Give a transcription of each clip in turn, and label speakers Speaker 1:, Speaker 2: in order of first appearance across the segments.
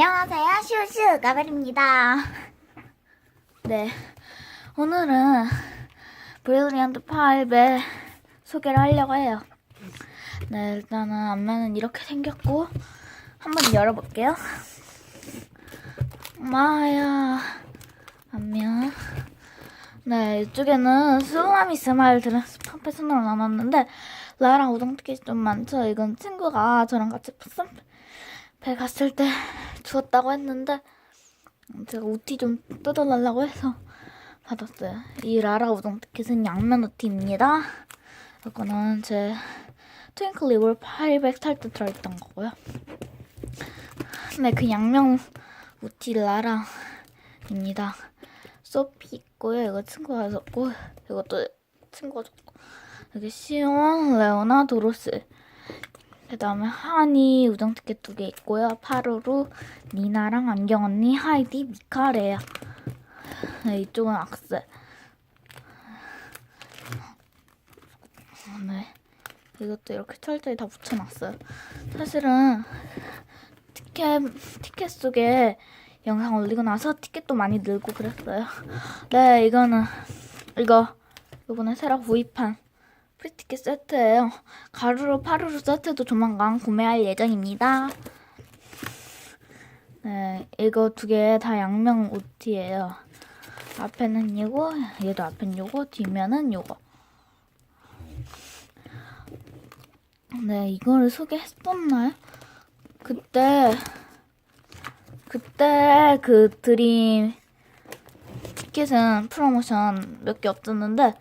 Speaker 1: 안녕하세요. 슈슈 가벨입니다. 네. 오늘은 브릴리언트 5의 소개를 하려고 해요. 네, 일단은 앞면은 이렇게 생겼고, 한번 열어볼게요. 마야, 앞면. 네, 이쪽에는 슬라미 스마일 드레스 펌펫으로 나눴는데, 라랑 우동티켓이 좀 많죠? 이건 친구가 저랑 같이 풋썸 배 갔을 때 주었다고 했는데, 제가 우티 좀 뜯어달라고 해서 받았어요. 이 라라 우동 티켓은 양면 우티입니다. 이거는 제 트윙클 리볼 800 살 때 들어있던 거고요. 네, 그 양면 우티 라라입니다. 소피 있고요. 이거 친구가 줬고, 이것도 친구가 줬고. 여기 시온, 레오나, 도로스. 그 다음에 하니 우정 티켓 두 개 있고요. 파루루, 니나랑 안경 언니, 하이디, 미카레야. 네, 이쪽은 악세. 네. 이것도 이렇게 철저히 다 붙여놨어요. 사실은 티켓, 티켓 속에 영상 올리고 나서 티켓도 많이 늘고 그랬어요. 네, 이거는, 이거, 이번에 새로 구입한 프리티켓 세트예요. 가루로 파루로 세트도 조만간 구매할 예정입니다. 네, 이거 두 개 다 양면 OT예요. 앞에는 이거, 얘도 앞엔 요거, 뒷면은 요거. 네, 이거를 소개했었나요? 그때, 그때 그 드림 티켓은 프로모션 몇 개 없었는데,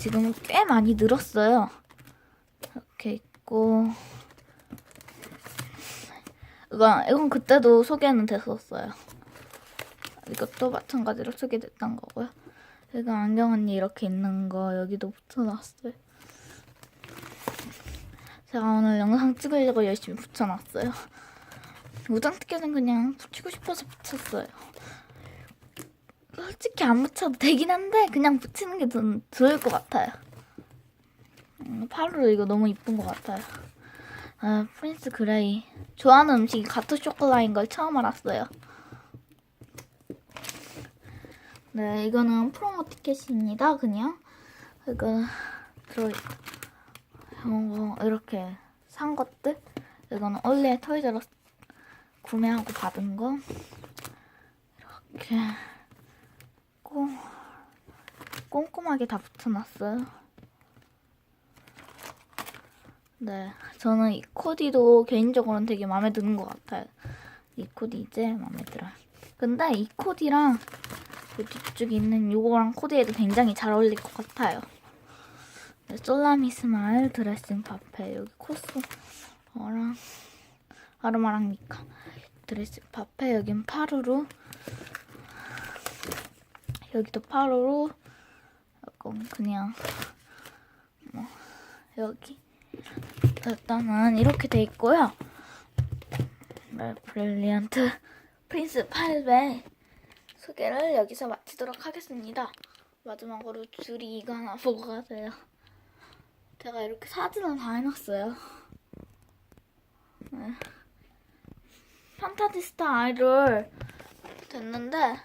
Speaker 1: 지금 꽤 많이 늘었어요. 이렇게 있고, 이건, 이건 그때도 소개는 됐었어요. 이것도 마찬가지로 소개됐던 거고요. 이거 안경 언니 이렇게 있는 거 여기도 붙여놨어요. 제가 오늘 영상 찍으려고 열심히 붙여놨어요. 티켓은 그냥 붙이고 싶어서 붙였어요. 솔직히 안 붙여도 되긴 한데 그냥 붙이는 게 더 좋을 것 같아요. 음, 파루로 이거 너무 이쁜 것 같아요. 아, 프린스 그레이. 좋아하는 음식이 가토 쇼콜라인 걸 처음 알았어요. 네, 이거는 프로모 티켓입니다. 그냥 이거 들어 이거 이렇게 산 것들. 이거는 원래 토이저로 구매하고 받은 거. 이렇게 꼼 꼼꼼하게 다 붙여놨어요. 네, 저는 이 코디도 개인적으로는 되게 마음에 드는 것 같아요. 이 코디 이제 마음에 들어요. 근데 이 코디랑 그 뒤쪽에 있는 요거랑 코디에도 굉장히 잘 어울릴 것 같아요. 네, 솔라미 스마일 드레싱 파페 여기 코스어랑 아르마랑 미카 드레싱 파페 여긴 파루루 여기도 파루루 약간 그냥 뭐 여기 일단은 이렇게 돼 있고요. 네, 브릴리언트 프린스 8배 소개를 여기서 마치도록 하겠습니다. 마지막으로 줄이 이거 하나 보고 가세요. 제가 이렇게 사진을 다 해놨어요. 네. 판타지스타 아이돌 됐는데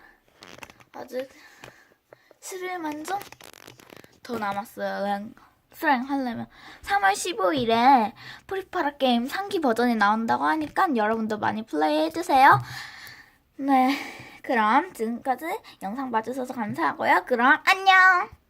Speaker 1: 아직 11만 점 더 남았어요. 그냥 수행 하려면 3월 15일에 프리파라 게임 상기 버전이 나온다고 하니까 여러분도 많이 플레이해 주세요. 네, 그럼 지금까지 영상 봐주셔서 감사하고요. 그럼 안녕!